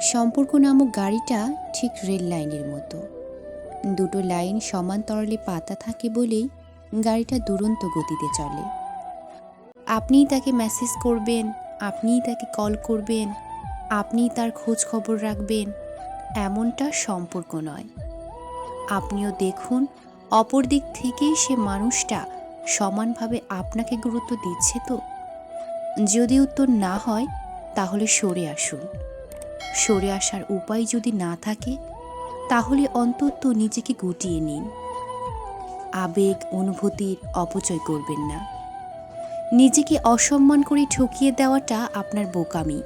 সম্পর্ক নামক গাড়িটা ঠিক রেল লাইনের মতো। দুটো লাইন সমান্তরালে পাতা থাকে বলেই গাড়িটা দুরন্ত গতিতে চলে। আপনিই তাকে মেসেজ করবেন, আপনিই তাকে কল করবেন, আপনিই তার খোঁজ খবর রাখবেন, এমনটা সম্পর্ক নয়। আপনিও দেখুন, অপর দিক থেকেই সে মানুষটা সমানভাবে আপনাকে গুরুত্ব দিচ্ছে তো? যদি উত্তর না হয়, তাহলে সরে আসুন। সরে আসার উপায় যদি না থাকে, তাহলে অন্তত নিজেকে গুটিয়ে নিন। আবেগ, অনুভূতির অপচয় করবেন না। নিজেকে অসম্মান করে ঠকিয়ে দেওয়াটা আপনার বোকামি।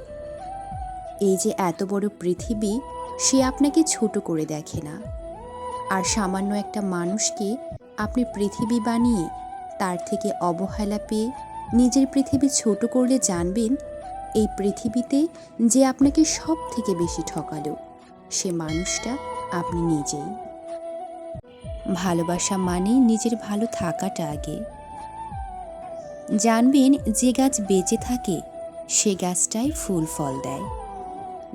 এই যে এত বড় পৃথিবী, সে আপনাকে ছোট করে দেখে না। আর সামান্য একটা মানুষকে আপনি পৃথিবী বানিয়ে তার থেকে অবহেলা পেয়ে নিজের পৃথিবী ছোট করলে জানবেন এই পৃথিবীতে যে আপনাকে সব থেকে বেশি ঠকালো, সে মানুষটা আপনি নিজেই। ভালোবাসা মানে নিজের ভালো থাকাটা আগে। জানবেন যে গাছ বেঁচে থাকে, সে গাছটাই ফুল ফল দেয়।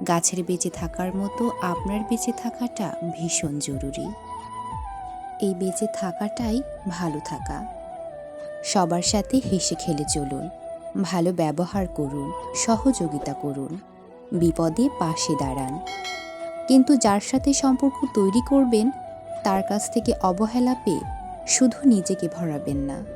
গাছের বেঁচে থাকার মতো আপনার বেঁচে থাকাটা ভীষণ জরুরি। এই বেঁচে থাকাটাই ভালো থাকা। সবার সাথে হেসে খেলে চলুন। ভালো ব্যবহার করুন, সহযোগিতা করুন। বিপদে পাশে দাঁড়ান। কিন্তু যার সাথে সম্পর্ক তৈরি করবেন, তার কাছ থেকে অবহেলা পেয়ে শুধু নিজেকে ভরাবেন না।